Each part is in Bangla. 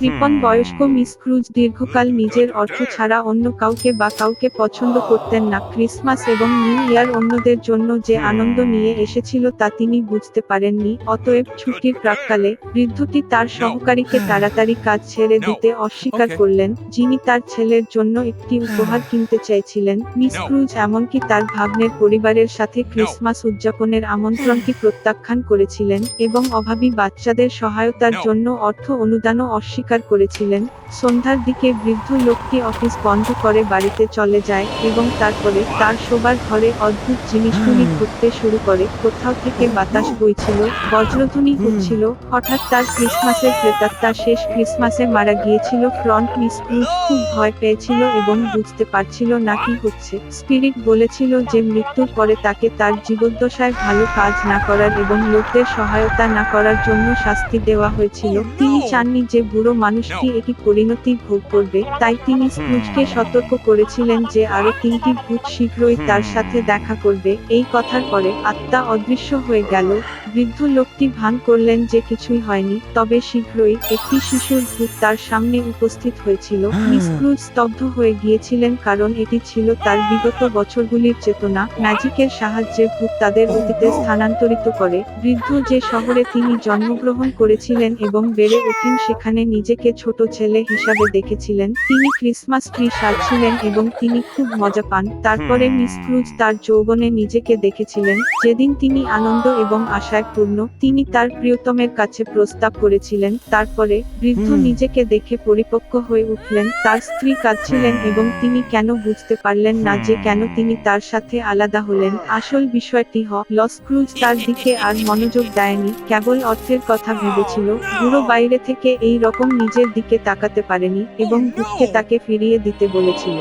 কৃপণ বয়স্ক মিস ক্রুজ দীর্ঘকাল নিজের অর্থ ছাড়া অন্য কাউকে বা কাউকে পছন্দ করতেন না। ক্রিসমাস এবং নিউ ইয়ার অন্যদের জন্য যে আনন্দ নিয়ে এসেছিল তা তিনি বুঝতে পারেননি অতএব ছুটির প্রাককালে বৃদ্ধটি তার সহকারীকে তাড়াতাড়ি কাজ ছেড়ে দিতে অস্বীকার করলেন যিনি তার ছেলের জন্য একটি উপহার কিনতে চাইছিলেন। মিস ক্রুজ এমনকি তার ভাগ্নের পরিবারের সাথে ক্রিসমাস উদযাপনের আমন্ত্রণটি প্রত্যাখ্যান করেছিলেন এবং অভাবী বাচ্চাদের সহায়তার জন্য অর্থ অনুদানও অস্বীকার করেছিলেন। সন্ধ্যার দিকে বৃদ্ধ লোকটি অফিস বন্ধ করে বাড়িতে চলে যায় এবং তারপরে তার শোবার ঘরে অদ্ভুত জিনিসগুলি ঘুরতে শুরু করে। কোথাও থেকে বাতাস বইছিল বজ্রধ্বনি হচ্ছিল হঠাৎ তার ক্রিসমাসের প্রেতাত্মা শেষ ক্রিসমাসে মারা গিয়েছিল ফ্রন্ট মিস ক্রুজ। খুব ভয় পেয়েছিল এবং বুঝতে পারছিল না কি হচ্ছে। স্পিরিট বলেছিল যে মৃত্যুর পরে তাকে তার জীবদ্দশায় ভালো কাজ না করার এবং লোকদের সহায়তা না করার জন্য শাস্তি দেওয়া হয়েছিল। তিনি চাননি যে বুড়ো মানুষটি একটি পরিণতি ভোগ করবে তাই তিনি স্ক্রুজকে সতর্ক করেছিলেন যে আরও তিনটি ভূত শীঘ্রই তার সাথে দেখা করবে। এই কথার পরে আত্মা অদৃশ্য হয়ে গেল। বৃদ্ধ লোকটি ভান করলেন যে কিছুই হয়নি তবে শীঘ্রই একটি শিশুর ভূত তার সামনে উপস্থিত হয়েছিল। মিস ক্রুজ স্তব্ধ হয়ে গিয়েছিলেন কারণ এটি ছিল তার বিগত বছরগুলির চেতনা। ম্যাজিকের সাহায্যে ভূত তাদের অতীতে স্থানান্তরিত করে। বৃদ্ধ যে শহরে তিনি জন্মগ্রহণ করেছিলেন এবং বেড়ে ওঠেন সেখানে নিজেকে ছোট ছেলে হিসাবে দেখেছিলেন। তিনি ক্রিসমাস ট্রি সাজছিলেন এবং তিনি খুব মজা পান। তারপরে মিস ক্রুজ তার যৌবনে নিজেকে দেখেছিলেন। যেদিন তিনি আনন্দ এবং আশায় পূর্ণ তিনি তার প্রিয়তমের কাছে প্রস্তাব করেছিলেন। তারপরে বৃদ্ধ নিজেকে দেখে পরিপক্ক হয়ে উঠলেন। তার স্ত্রী কাঁদছিলেন এবং তিনি কেন বুঝতে পারলেন না যে কেন তিনি তার সাথে আলাদা হলেন। আসল বিষয়টি হ লস ক্রুজ তার দিকে আর মনোযোগ দেয়নি কেবল অর্থের কথা ভেবেছিল। বুড়ো বাইরে থেকে এই রকম নিজের দিকে তাকাতে পারেনি এবং দুঃখে তাকে ফিরিয়ে দিতে বলেছিল।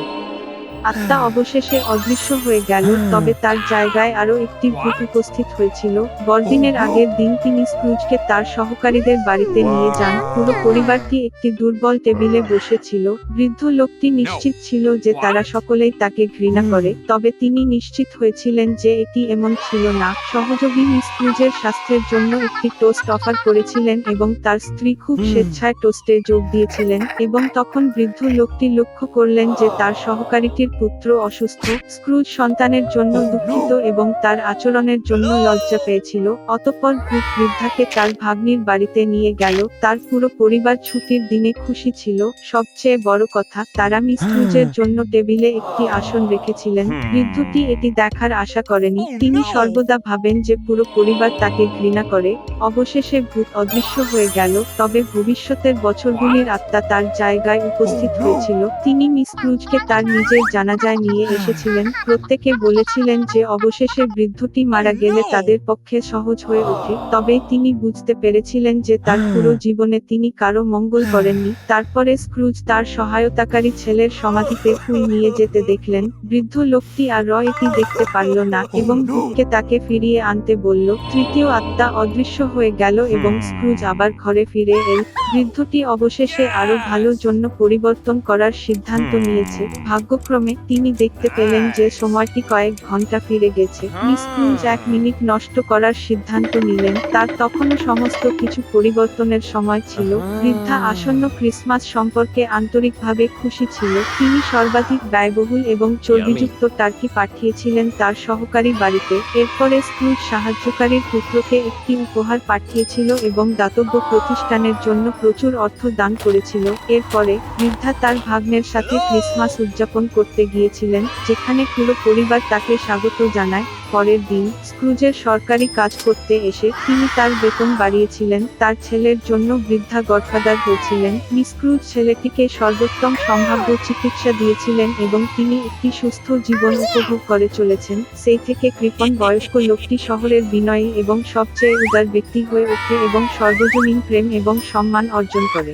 আত্মা অবশেষে অদৃশ্য হয়ে গেল তবে তার জায়গায় আরও একটি ভূত উপস্থিত হয়েছিল। বড়দিনের আগের দিন তিনি স্ক্রুজকে তার সহকারীদের বাড়িতে নিয়ে যান। পুরো পরিবারটি একটি দুর্বল টেবিলে বসেছিল। বৃদ্ধ লোকটি নিশ্চিত ছিল যে তারা সকলেই তাকে ঘৃণা করে তবে তিনি নিশ্চিত হয়েছিলেন যে এটি এমন ছিল না। সহযোগী মিস ক্রুজের স্বাস্থ্যের জন্য একটি টোস্ট অফার করেছিলেন এবং তার স্ত্রী খুব স্বেচ্ছায় টোস্টে যোগ দিয়েছিলেন এবং তখন বৃদ্ধ লোকটি লক্ষ্য করলেন যে তার সহকারীটির পুত্র অসুস্থ স্ক্রুজ সন্তানের জন্য দুঃখিত এবং তার আচরণের জন্য লজ্জা পেয়েছিল। অতঃপর ভূত বৃদ্ধাকে তার ভাগ্নির বাড়িতে নিয়ে গেল। তার পুরো পরিবার ছুটির দিনে খুশি ছিল। সবচেয়ে বড় কথা তারা মিস ক্রুজের জন্য টেবিলে একটি আসন রেখেছিলেন। বৃদ্ধটি এটি দেখার আশা করেনি। তিনি সর্বদা ভাবেন যে পুরো পরিবার তাকে ঘৃণা করে। অবশেষে ভূত অদৃশ্য হয়ে গেল। তবে ভবিষ্যতের বছরগুলির আত্মা তার জায়গায় উপস্থিত হয়েছিল। তিনি মিস ক্রুজকে তার নিজের জানাজায় নিয়ে এসেছিলেন। প্রত্যেকে বলেছিলেন যে অবশেষে বৃদ্ধটি মারা গেলে তাদের পক্ষে সহজ হয়ে ওঠে। তবে তিনি বুঝতে পেরেছিলেন যে তার পুরো জীবনে তিনি কারও মঙ্গল করেননি। তারপরে স্ক্রুজ তার সহায়তাকারী ছেলের সমাধিতে ফুল নিয়ে যেতে দেখলেন, বৃদ্ধ লোকটি আর র এটি দেখতে পারল না এবং ভূতকে তাকে ফিরিয়ে আনতে বলল, তৃতীয় আত্মা অদৃশ্য হয়ে গেল এবং স্ক্রুজ আবার ঘরে ফিরে এল। বৃদ্ধটি অবশেষে আরও ভালো জন্য পরিবর্তন করার সিদ্ধান্ত নিয়েছে। ভাগ্যক্রমে তিনি দেখতে পেলেন যে সময়টি কয়েক ঘণ্টা ফিরে গেছে। মিস ক্রুজ এক মিনিট নষ্ট করার সিদ্ধান্ত নিলেন। তার তখনও সমস্ত কিছু পরিবর্তনের সময় ছিল। বৃদ্ধা আসন্ন ক্রিসমাস সম্পর্কে আন্তরিকভাবে খুশি ছিল। তিনি সর্বাধিক ব্যয়বহুল এবং চর্বিযুক্ত টার্কি পাঠিয়েছিলেন তার সহকারী বাড়িতে। এরপরে স্ক্রুজ সাহায্যকারীর পুত্রকে একটি উপহার পাঠিয়েছিল এবং দাতব্য প্রতিষ্ঠানের জন্য প্রচুর অর্থ দান করেছিল। এরপরে বৃদ্ধা তার ভাগ্নের সাথে ক্রিসমাস উদযাপন করতে গিয়েছিলেন, যেখানে পুরো পরিবার তাকে স্বাগত জানায়। পরের দিন, স্ক্রুজের সরকারি কাজ করতে এসে তিনি তার বেতন বাড়িয়েছিলেন, তার ছেলের জন্য বৃদ্ধা গডফাদার হয়েছিলেন মিসক্রুজ ছেলেটিকে সর্বোত্তম সম্ভাব্য চিকিৎসা দিয়েছিলেন এবং তিনি একটি সুস্থ জীবন উপভোগ করে চলেছেন। সেই থেকে কৃপন বয়স্ক লোকটি শহরের বিনয়ী এবং সবচেয়ে উদার ব্যক্তি হয়ে ওঠে এবং সর্বজনীন প্রেম এবং সম্মান অর্জন করে।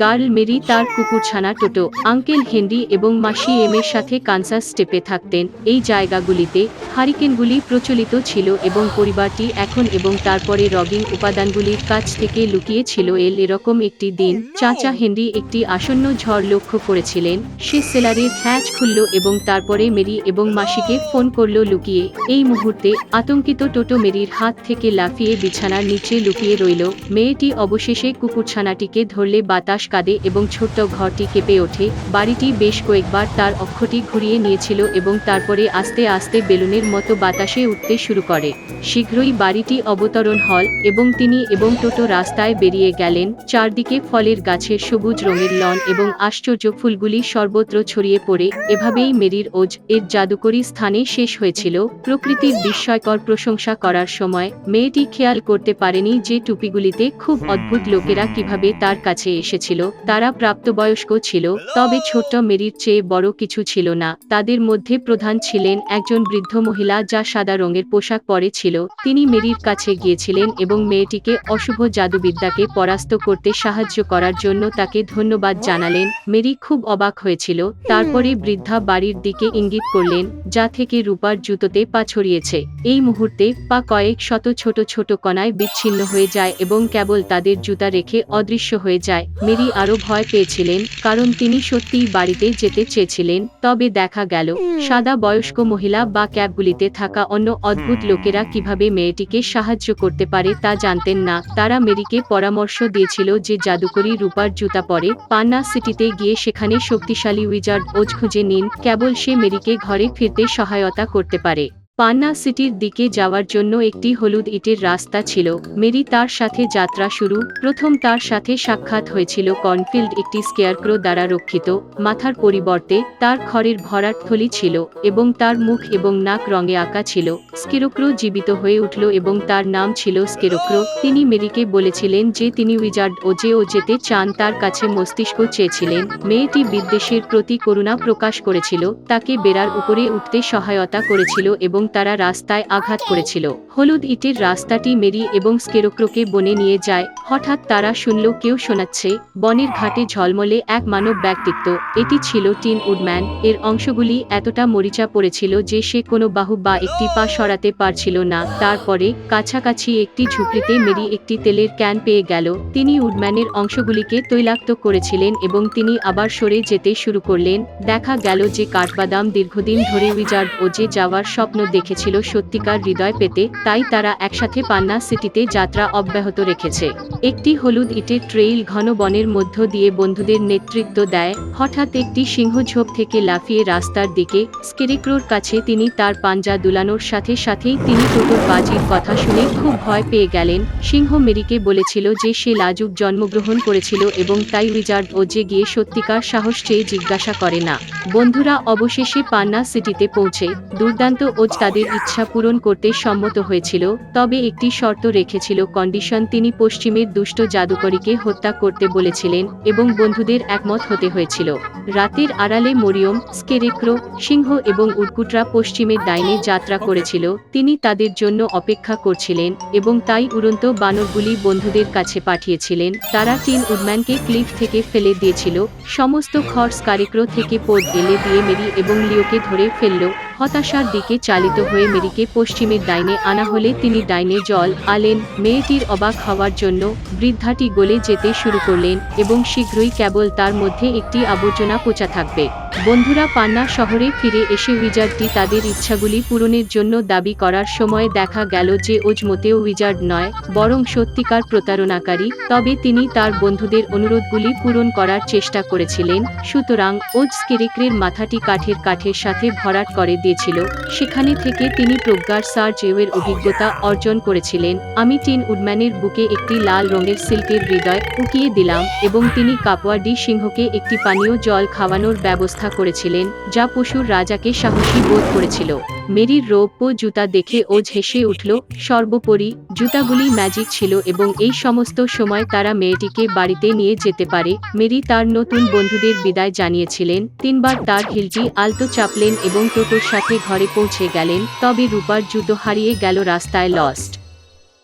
গার্ল মেরি তার কুকুরছানা টোটো, আঙ্কেল হেনরি এবং মাসি এম এর সাথে কানসাস স্টেপে থাকতেন। এই জায়গাগুলিতে হারিকেনগুলি প্রচলিত ছিল এবং পরিবারটি এখন এবং তারপরে রগিং উপাদানগুলির কাছ থেকে লুকিয়ে ছিল এল এরকম একটি দিন চাচা হেনরি একটি আসন্ন ঝড় লক্ষ্য করেছিলেন। সে সেলারের হ্যাচ খুলল এবং তারপরে মেরি এবং মাসিকে ফোন করল লুকিয়ে। এই মুহূর্তে আতঙ্কিত টোটো মেরির হাত থেকে লাফিয়ে বিছানার নিচে লুকিয়ে রইল। মেয়েটি অবশেষে কুকুরছানাটিকে ধরলে বাতাস হতাশ কাঁদে এবং ছোট্ট ঘরটি কেঁপে ওঠে। বাড়িটি বেশ কয়েকবার তার অক্ষটি ঘুরিয়ে নিয়েছিল এবং তারপরে আস্তে আস্তে বেলুনের মতো বাতাসে উঠতে শুরু করে। শীঘ্রই বাড়িটি অবতরণ হল এবং তিনি এবং টোটো রাস্তায় বেরিয়ে গেলেন। চারদিকে ফলের গাছের সবুজ রঙের লন এবং আশ্চর্য ফুলগুলি সর্বত্র ছড়িয়ে পড়ে। এভাবেই মেরির ওজ এর জাদুকরী স্থানে শেষ হয়েছিল। প্রকৃতির বিস্ময়কর প্রশংসা করার সময় মেয়েটি খেয়াল করতে পারেনি যে টুপিগুলিতে খুব অদ্ভুত লোকেরা কীভাবে তার কাছে এসেছিল তারা প্রাপ্তবয়স্ক ছিল, তবে ছোট্ট মেরির চেয়ে বড় কিছু ছিল না। তাদের মধ্যে প্রধান ছিলেন একজন বৃদ্ধ মহিলা যা সাদা রঙের পোশাক পরে ছিল। তিনি মেরির কাছে গিয়েছিলেন এবং মেয়েটিকে অশুভ জাদুবিদ্যাকে পরাস্ত করতে সাহায্য করার জন্য তাকে ধন্যবাদ জানালেন। মেরি খুব অবাক হয়েছিল। তারপরে বৃদ্ধা বাড়ির দিকে ইঙ্গিত করলেন, যা থেকে রূপার জুতোতে পা ছড়িয়েছে, এই মুহূর্তে পা কয়েক শত ছোট ছোট কণায় বিচ্ছিন্ন হয়ে যায় এবং কেবল তাদের জুতা রেখে অদৃশ্য হয়ে যায়। মেরি আরও ভয় পেয়েছিলেন কারণ তিনি সত্যিই বাড়িতে যেতে চেয়েছিলেন। তবে দেখা গেল সাদা বয়স্ক মহিলা বা ক্যাবগুলিতে থাকা অন্য অদ্ভুত লোকেরা কীভাবে মেয়েটিকে সাহায্য করতে পারে তা জানতেন না। তারা মেরিকে পরামর্শ দিয়েছিল যে জাদুকরী রূপার জুতা পরে পান্না সিটিতে গিয়ে সেখানে শক্তিশালী উইজার্ড ওজ খুঁজে নিন। কেবল সে মেরিকে ঘরে ফিরতে সহায়তা করতে পারে। পান্না সিটির দিকে যাওয়ার জন্য একটি হলুদ ইটের রাস্তা ছিল। মেরি তার সাথে যাত্রা শুরু। প্রথম তার সাথে সাক্ষাৎ হয়েছিল কর্নফিল্ড একটি স্কেয়ারক্রো দ্বারা রক্ষিত। মাথার পরিবর্তে তার খড়ের ভরাট থলি ছিল এবং তার মুখ এবং নাক রঙে আঁকা ছিল। স্কেরোক্রো জীবিত হয়ে উঠল এবং তার নাম ছিল স্কেরোক্রো। তিনি মেরিকে বলেছিলেন যে তিনি উইজার্ড ও যে ও যেতে চান তার কাছে মস্তিষ্ক চেয়েছিলেন। মেয়েটি বিদ্বেষের প্রতি করুণা প্রকাশ করেছিল, তাকে বেড়ার উপরে উঠতে সহায়তা করেছিল এবং তারা রাস্তায় আঘাত করেছিল। হলুদ ইটের রাস্তাটি মেরি এবং স্কেরোক্রোকে বনে নিয়ে যায়। হঠাৎ তারা শুনল কেউ শোনাচ্ছে বনের ঘাটে ঝলমলে এক মানব ব্যক্তিত্ব। এটি ছিল টিন উডম্যান। এর অংশগুলি এতটা মরিচা পড়েছিল যে সে কোনো বাহু বা একটি পা সরাতে পারছিল না। তারপরে কাছাকাছি একটি ঝুপড়িতে মেরি একটি তেলের ক্যান পেয়ে গেল। তিনি উডম্যানের অংশগুলিকে তৈলাক্ত করেছিলেন এবং তিনি আবার সরে যেতে শুরু করলেন। দেখা গেল যে কাঠবাদাম দীর্ঘদিন ধরে উইজার্ড ও যে যাওয়ার স্বপ্ন দেখেছিল সত্যিকার হৃদয় পেতে, তাই তারা একসাথে পান্না সিটিতে যাত্রা অব্যাহত রেখেছে। একটি হলুদ ইটের ট্রেইল ঘন বনের মধ্য দিয়ে বন্ধুদের নেতৃত্ব দেয়। হঠাৎ একটি সিংহঝোপ থেকে লাফিয়ে রাস্তার দিকে, স্কেরিক্রোর কাছে তিনি তার পাঞ্জা দুলানোর সাথে সাথেই তিনি টোটোর বাজির কথা শুনে খুব ভয় পেয়ে গেলেন। সিংহ মেরিকে বলেছিল যে সে লাজুক জন্মগ্রহণ করেছিল এবং তাই উইজার্ড ও যে গিয়ে সত্যিকার সাহস চেয়ে জিজ্ঞাসা করে না। বন্ধুরা অবশেষে পান্না সিটিতে পৌঁছে। দুর্দান্ত ওজ তাদের ইচ্ছা পূরণ করতে সম্মত হয়েছিল, তবে একটি শর্ত রেখেছিল কন্ডিশন তিনি পশ্চিমের দুষ্ট জাদুকরীকে হত্যা করতে বলেছিলেন এবং বন্ধুদের একমত হতে হয়েছিল। রাতের আড়ালে মরিয়ম, স্কেরেক্রো, সিংহ এবং উটকুটরা পশ্চিমের ডাইনে যাত্রা করেছিল, তিনি তাদের জন্য অপেক্ষা করছিলেন এবং তাই উড়ন্ত বানরগুলি বন্ধুদের কাছে পাঠিয়েছিলেন, তারা টিন উডম্যানকে ক্লিফ থেকে ফেলে দিয়েছিল, সমস্ত খড় স্কারিক্রো থেকে পোদ গেলে দিয়ে মেরি এবং লিওকে ধরে ফেলল হতাশার দিকে চালিত হয়ে মেরিকে পশ্চিমের ডাইনে আনা হলে তিনি ডাইনে জল, আলেন, মেয়েটির অবাক হওয়ার জন্য বৃদ্ধাটি গলে যেতে শুরু করলেন এবং শীঘ্রই কেবল তার মধ্যে একটি আবর্জনা পোচা থাকবে। বন্ধুরা পান্না শহরে ফিরে এসে উইজার্ডটি তাদের ইচ্ছাগুলি পূরণের জন্য দাবি করার সময় দেখা গেল যে ওজমতেও উইজার্ড নয়, বরং সত্যিকার প্রতারণাকারী। তবে তিনি তার বন্ধুদের অনুরোধগুলি পূরণ করার চেষ্টা করেছিলেন, সুতরাং ওজ স্কেরিক্রের মাথাটি কাঠের কাঠের সাথে ভরাট করে দিয়েছিল। সেখানে থেকে তিনি প্রজ্ঞার সার্চ এর অভিজ্ঞতা অর্জন করেছিলেন। আমি টিন উডম্যানের বুকে একটি লাল রঙের সিল্কের হৃদয় উকিয়ে দিলাম এবং তিনি কাপওয়াডি সিংহকে একটি পানীয় জল খাওয়ানোর ব্যবস্থা করেছিলেন, যা পশুর রাজাকে সাহসী বোধ করেছিল। মেরির রৌপ্য জুতা দেখে ও ঝেসে উঠল, সর্বোপরি, জুতাগুলি ম্যাজিক ছিল এবং এই সমস্ত সময় তারা মেয়েটিকে বাড়িতে নিয়ে যেতে পারে। মেরি তার নতুন বন্ধুদের বিদায় জানিয়েছিলেন। তিনবার তার হিলটি আলতো চাপলেন এবং টোটোর সাথে ঘরে পৌঁছে গেলেন, তবে রূপার জুতো হারিয়ে গেল রাস্তায় লস্ট